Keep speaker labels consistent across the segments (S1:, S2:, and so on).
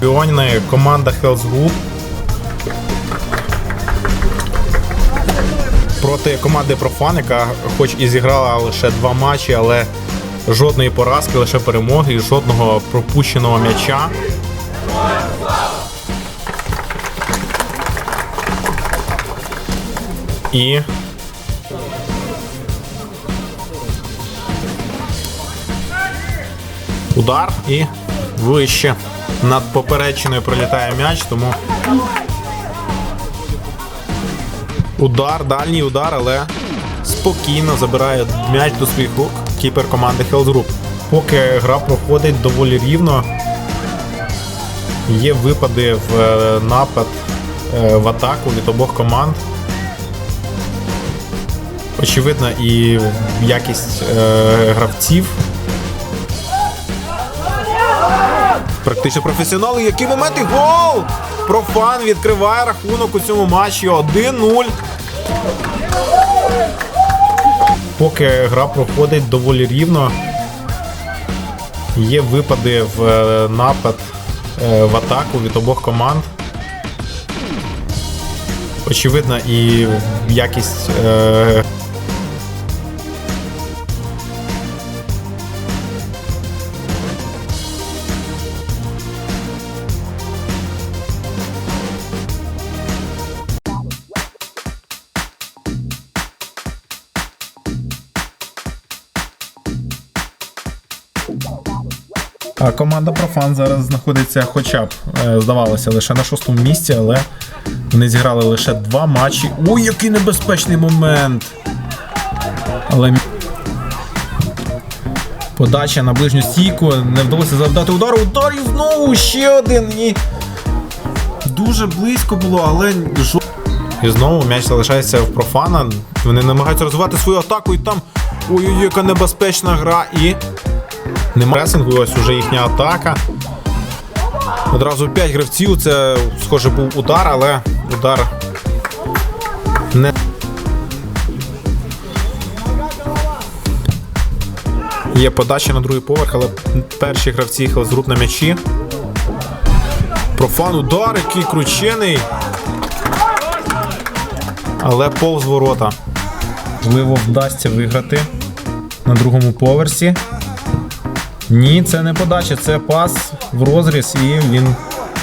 S1: Чемпіони команда Health Group проти команди Профан, яка хоч і зіграла лише два матчі, але жодної поразки, лише перемоги і жодного пропущеного м'яча. І удар і вище. Над поперечиною пролітає м'яч, тому удар, дальній удар, але спокійно забирає м'яч до своїх рук кіпер команди Group. Поки гра проходить доволі рівно, є випади в е, напад е, в атаку від обох команд. Очевидно, і якість е, гравців. Практично професіонали. Які моменти? Гол! Профан відкриває рахунок у цьому матчі 1-0. Поки гра проходить доволі рівно. Є випади в е, напад е, в атаку від обох команд. Очевидно, і якість А команда Профан зараз знаходиться хоча б, е, здавалося, лише на шостому місці, але вони зіграли лише два матчі. Ой, який небезпечний момент! Але подача на ближню стійку. Не вдалося завдати удару. Удар і знову ще один. І дуже близько було, але. І знову м'яч залишається в профана. Вони намагаються розвивати свою атаку і там. Ой-ой, яка небезпечна гра. І Нема пресингу, ось уже їхня атака. Одразу 5 гравців. Це, схоже, був удар, але удар не. Є подача на другий поверх, але перші гравці Хелзрут на м'ячі. Профан удар, який кручений. Але повз ворота. Можливо, вдасться виграти на другому поверсі. Ні, це не подача, це пас в розріз і він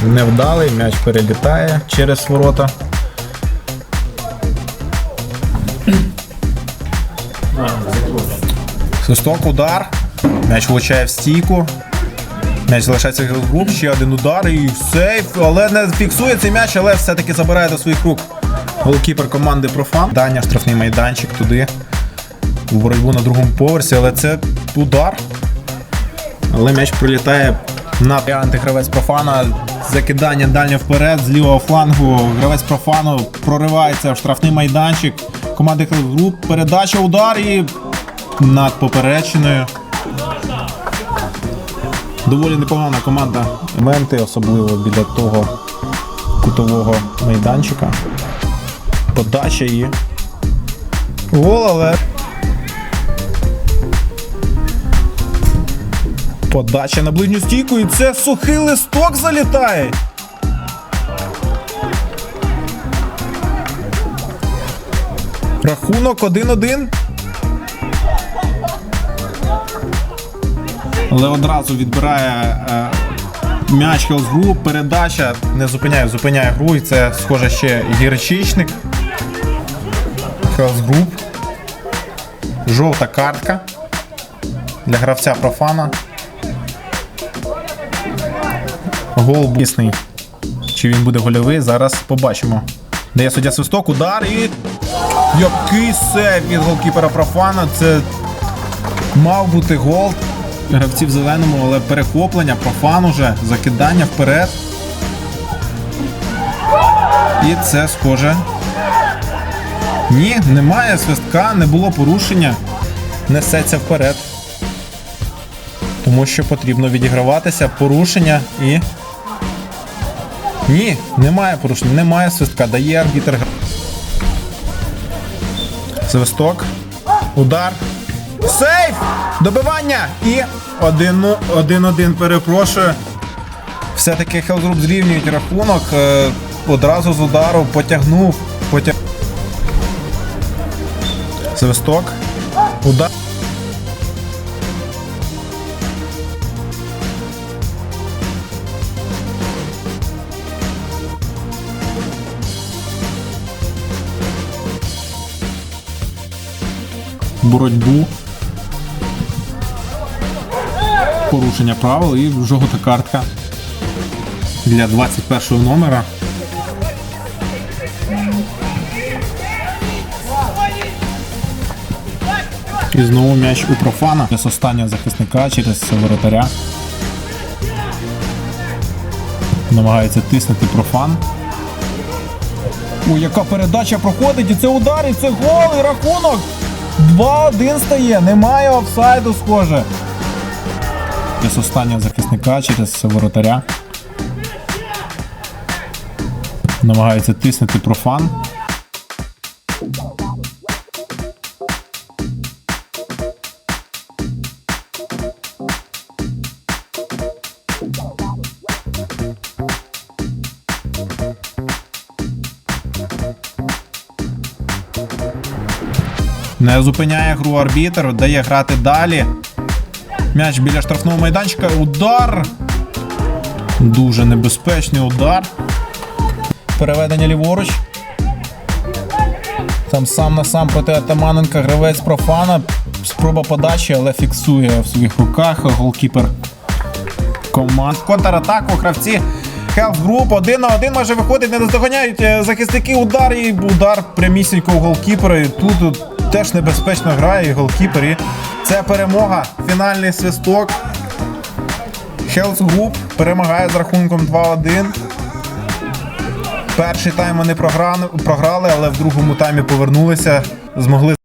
S1: невдалий, м'яч перелітає через ворота. Свисток, удар. М'яч влучає в стійку. М'яч залишається в груп, ще один удар і сейф, але не фіксує цей м'яч, але все-таки забирає до своїх рук голкіпер команди Профан. Даня, штрафний майданчик туди. У боротьбу на другому поверсі, але це удар. Але м'яч прилітає на антигравець профана. Закидання дальньо вперед з лівого флангу. Гравець профану проривається в штрафний майданчик. Команди груп. Передача, удар і над поперечиною. Доволі непогана команда. Моменти, особливо біля того кутового майданчика. Подача і. Гол, але Подача на ближню стійку і це сухий листок залітає. Рахунок 1-1. Але одразу відбирає е, м'яч Хелсгру. Передача не зупиняє, зупиняє гру. І це, схоже, ще гірчичник. Хелсгруп. Жовта картка для гравця профана. Гол бісний. Чи він буде гольовий, зараз побачимо. Дає суддя свисток, удар і. Який сейв від голкіпера профана. Це мав бути гол. Гравці в зеленому, але перехоплення, профан уже, закидання вперед. І це схоже. Ні, немає свистка, не було порушення. Несеться вперед. Тому що потрібно відіграватися порушення і. Ні, немає порушення, немає свистка, дає арбітр. Свисток. Удар. Сейф! Добивання! І 1-1 перепрошую. Все-таки Group зрівнюють рахунок. е, Одразу з удару потягнув. Потяг... Свисток. Удар. Боротьбу. Порушення правил і жовта картка для 21 номера. І знову м'яч у профана. З останнього захисника через воротаря. Намагається тиснути профан. Ой, яка передача проходить, і це удар, і це гол, і рахунок. 2-1 стає, немає офсайду, схоже. З останнього захисника через воротаря. Намагається тиснути профан. Не зупиняє гру арбітер, дає грати далі. М'яч біля штрафного майданчика. Удар. Дуже небезпечний удар. Переведення ліворуч. Там сам на сам проти Атаманенка гравець профана. Спроба подачі, але фіксує в своїх руках голкіпер команд. Контратаку гравці Health Group один на один майже виходить, не наздоганяють е, захисники удар і удар прямісінько у голкіпера. І тут теж небезпечно грає і голкіпер. Це перемога. Фінальний свисток. Хелс Губ перемагає з рахунком 2-1. Перший тайм вони програли, але в другому таймі повернулися, змогли